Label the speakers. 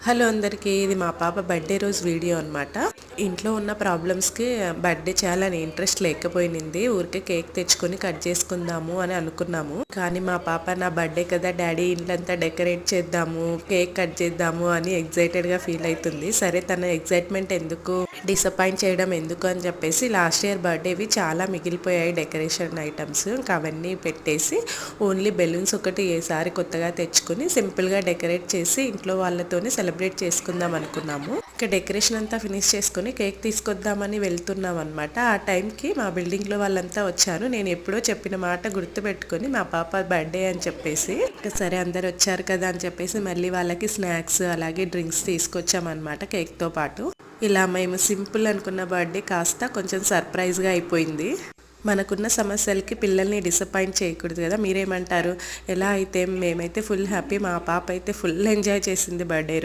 Speaker 1: Hello అందరికీ ఇది మా పాప బర్త్డే రోజు వీడియో అనమాట ఇంట్లో ఉన్న ప్రాబ్లమ్స్కి బర్త్డే చేయాలని ఇంట్రెస్ట్ లేకపోయింది ఊరికే కేక్ తెచ్చుకొని కట్ చేసుకుందాము అని అనుకున్నాము. కానీ మా పాప నా బర్త్డే కదా డాడీ ఇంట్లంతా డెకరేట్ చేద్దాము కేక్ కట్ చేద్దాము అని ఎగ్జైటెడ్గా ఫీల్ అవుతుంది సరే తన ఎగ్జైట్మెంట్ ఎందుకు డిసప్పాయింట్ చేయడం ఎందుకు అని చెప్పేసి లాస్ట్ ఇయర్ బర్త్డేవి చాలా మిగిలిపోయాయి డెకరేషన్ ఐటమ్స్. ఇంకా అవన్నీ పెట్టేసి ఓన్లీ బెలూన్స్ ఒకటి ఏసారి కొత్తగా తెచ్చుకుని సింపుల్గా డెకరేట్ చేసి ఇంట్లో వాళ్ళతోనే సెలబ్రేట్ చేసుకుందాం అనుకున్నాము. ఇంకా డెకరేషన్ అంతా ఫినిష్ చేసుకుని కేక్ తీసుకొద్దామని వెళ్తున్నాం అనమాట ఆ టైంకి మా బిల్డింగ్లో వాళ్ళంతా వచ్చారు. నేను ఎప్పుడో చెప్పిన మాట గుర్తుపెట్టుకొని మా పాప బర్త్డే అని చెప్పేసి ఇంకా సరే అందరు వచ్చారు కదా అని చెప్పేసి మళ్ళీ వాళ్ళకి స్నాక్స్ అలాగే డ్రింక్స్ తీసుకొచ్చామన్నమాట కేక్తో పాటు. ఇలా మేము సింపుల్ అనుకున్న బర్త్డే కాస్త కొంచెం సర్ప్రైజ్గా అయిపోయింది. మనకున్న సమస్యలకి పిల్లల్ని డిసప్పాయింట్ చేయకూడదు కదా. మీరేమంటారు? ఎలా అయితే మేమైతే ఫుల్ హ్యాపీ మా పాప అయితే ఫుల్ ఎంజాయ్ చేసింది బర్త్డే